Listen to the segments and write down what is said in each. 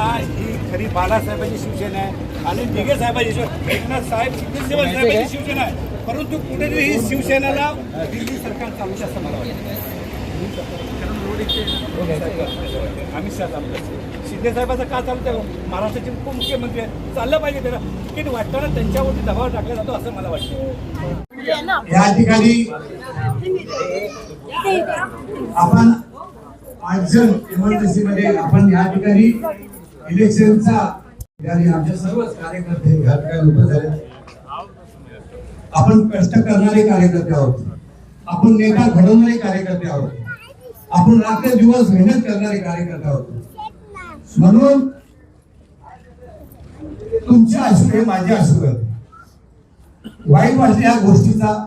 शिवसेना ही खरी बाळासाहेबांची शिवसेना आहे. आणि दिघे साहेबांची एकनाथ साहेब सिद्धेश्वर साहेबांची शिवसेना आहे? परंतु कुठेतरी ही शिवसेनेला दिल्ली सरकार चालू असं मला वाटतं. अमित शहा चालू शिंदे साहेबाचं का चालतं महाराष्ट्राचे उपमुख्यमंत्री आहेत. चाललं पाहिजे त्याला तिकीट वाटताना त्यांच्यावरती दबाव टाकला जातो असं मला वाटतं. या ठिकाणी आपण आठ जण इमर्जन्सीमध्ये आपण या ठिकाणी इलेक्शनचा आणि आमच्या सर्वच कार्यकर्ते या ठिकाणी झाले. आपण कष्ट करणारे कार्यकर्ते आहोत. आपण नेता घडवणारे कार्यकर्ते आहोत. आपण रात्र दिवस मेहनत करणारे कार्यकर्ते आहोत. म्हणून तुमच्या अश्रू माझ्या माझे अश्रू वाईट वाटले या गोष्टीचा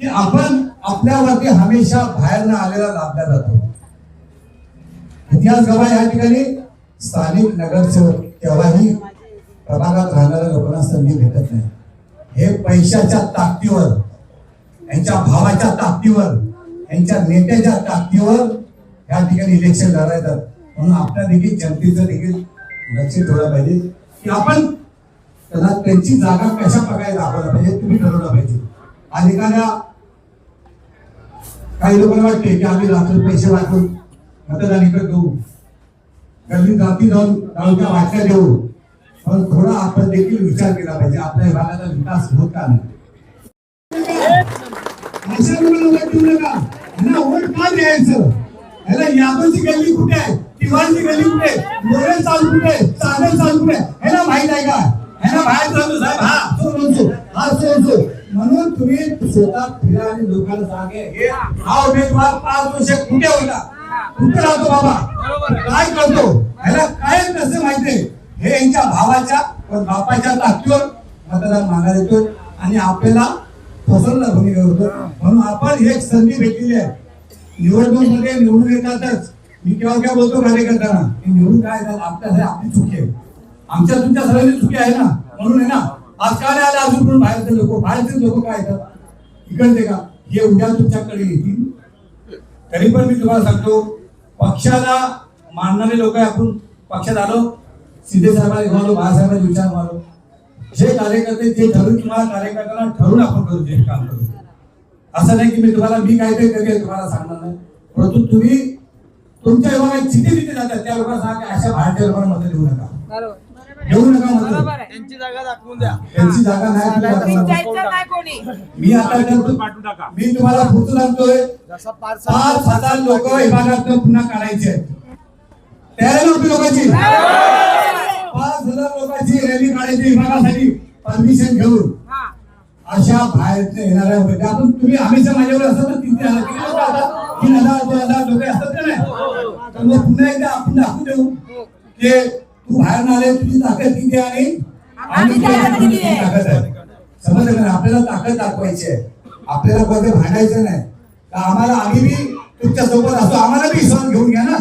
की आपण आपल्यावरती हमेशा बाहेरनं आलेला लाभला जातो. इतिहास गवाय या ठिकाणी स्थानिक नगरसेवक केव्हाही प्रभागात राहणाऱ्या लोकांना संधी भेटत नाही. हे पैशाच्या ताकदीवर यांच्या भावाच्या ताकदीवर यांच्या नेत्याच्या ताकदीवर या ठिकाणी इलेक्शन लढायतात म्हणून आपल्या देखील जनतेचं देखील लक्ष ठेवलं पाहिजे. की आपण त्यांना त्यांची जागा कशा प्रकारे दाखवला पाहिजे तुम्ही ठरवलं पाहिजे. आणि एखाद्या काही लोकांना वाटते की आम्ही लाखो पैसे वाटून मतदान इकडे देऊ त्यांनी जाती जाऊन गावच्या वाटल्या देऊ पण थोडा आपण देखील विचार केला पाहिजे. आपल्या विभागाचा विकास होत का अशा लोकांना देऊ नका वोट का द्यायचं? ह्याला यादवची गल्ली कुठे आहे? तिवारची गल्ली कुठे आहे? मोरे चालू कुठे आहे? चालू चाल कुठे आहे? ह्याला माहीत आहे का? ह्याला बाहेर चालू साहेब हा तो म्हणतो हा तो म्हणतो. म्हणून तुम्ही स्वतः फिरा आणि लोकांना सांगे हे हा उमेदवार पाच वर्ष कुठे होता? कुठे राहतो बाबा? काय करतो? ह्याला काय कसं माहितीये हे यांच्या भावाच्या व बापाच्या ताकदीवर मतदान मागायला येतो आणि आपल्याला फसवलं भूमिका होतो. म्हणून आपण एक संधी भेटलेली आहे. निवडणूकमध्ये निवडून येतातच. मी केव्हा केव्हा बोलतो कार्यकर्त्यांना की निवडून काय येतात आपल्या आपली चुकी आहे. आमच्या तुमच्या सगळ्यांची चुकी आहे ना? म्हणून आहे ना आज काय आले अजून पण बाहेरचे लोक. बाहेरचे लोक काय येतात? इकडचे का? हे उद्या तुमच्याकडे येतील. तरी पण मी तुम्हाला सांगतो पक्षाला मानणारे लोक आहे आपण पक्षात आलो सिद्धे साहेबांना घेऊन आलो बाळासाहेबांचे विचार मारो जे कार्यकर्ते जे ठरून तुम्हाला कार्यकर्त्यांना ठरून आपण करू जे काम करू. असं नाही की मी तुम्हाला मी काय ते करेल तुम्हाला सांगणार नाही. परंतु तुम्ही तुमच्या विभागात जिथे जिथे जातात त्या लोकांना सांगा की अशा बाहेरच्या लोकांना मदत देऊ नका. देऊ नका मदत. त्यांची जागा दाखवून द्या. त्यांची जागा नाही मी आता करतो मी तुम्हाला पुढचं सांगतोय. पाच हजार लोक विभागात पुन्हा काढायचे आहेत. आपली लोकांची. पाच हजार लोकांची रॅली काढायची विभागासाठी परमिशन घेऊन. अशा बाहेर येणाऱ्या आपण तुम्ही हमेशा माझ्यावर असतात ना तिथे आला. किती लोक असतात तीन हजार दोन हजार लोक असतात का नाही? तर मग पुन्हा एकदा आपण दाखवून देऊ की तू बाहेर आले तुझी ताकद किती आहे आणि ताकद आहे? समजलं का? आपल्याला ताकद दाखवायची आहे. आपल्याला कोणते भांडायचं नाही. तर आम्हाला आम्ही बी तुमच्यासोबत असतो. आम्हाला बी विश्वास घेऊन घ्या ना.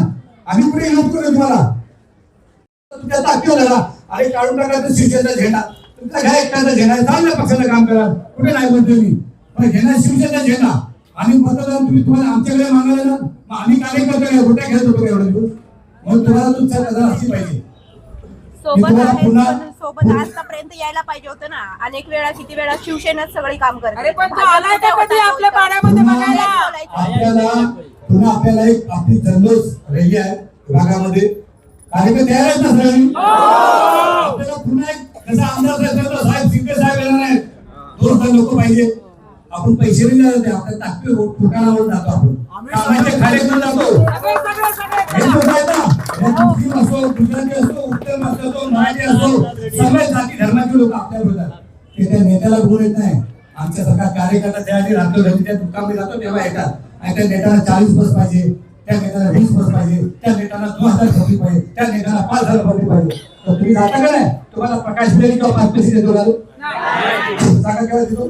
आम्ही कुठे हेल्प करू तुम्हाला? तुमच्या ताकदीवर लढा. अरे काढून टाका शिवसेनेचा झेंडा. तुमचा घ्या एकट्याचा झेंडा. आहे. चांगल्या पक्षाचं काम करा कुठे नाही म्हणतो मी पण घेणा शिवसेनेचा झेंडा. आणि मतदान तुम्ही तुम्हाला आमच्याकडे मागायला ना मग आम्ही कार्यकर्ते नाही कुठे खेळत होतो एवढे दिवस? मग तुम्हाला तुमचा कदा असली पाहिजे. सोबत आतापर्यंत यायला पाहिजे होतं ना. अनेक वेळा किती वेळा शिवसेनाच सगळी काम करते अरे पण तो आलाय का कधी आपल्या पाण्यामध्ये बघायला? आपल्याला पुन्हा आपल्याला एक आपली जल्लोष रॅली आहे विभागामध्ये कार्यक्रम तयार आहेत ना सगळ्यांनी आपल्याला पुन्हा एक जसा आमदार साहेब शिंदे साहेब येणार आहेत. दोन लोक पाहिजे. आपण पैसे नाही जात आपल्या ताकद ठिकाणावर जातो आपण. कामाचे कार्यक्रम जातो. मुस्लिम असो गुजराती असो उत्तर असो मराठी असो सगळे जाती धर्माचे लोक आपल्या बोलतात ते त्या नेत्याला गुण येत नाही आमच्यासारखा कार्यकर्ता त्याआधी राहतो घरी त्या दुकानमध्ये जातो तेव्हा येतात. त्या नेत्याला चाळीस बस पाहिजे त्या नेत्याला वीस बस पाहिजे त्या नेत्याला दोन हजार खोली पाहिजे त्या नेत्याला पाच हजार खोली पाहिजे. तर तुम्ही जाता का नाही? तुम्हाला प्रकाश बेरी किंवा पाच पैसे देतो? जागा केव्हा देतो?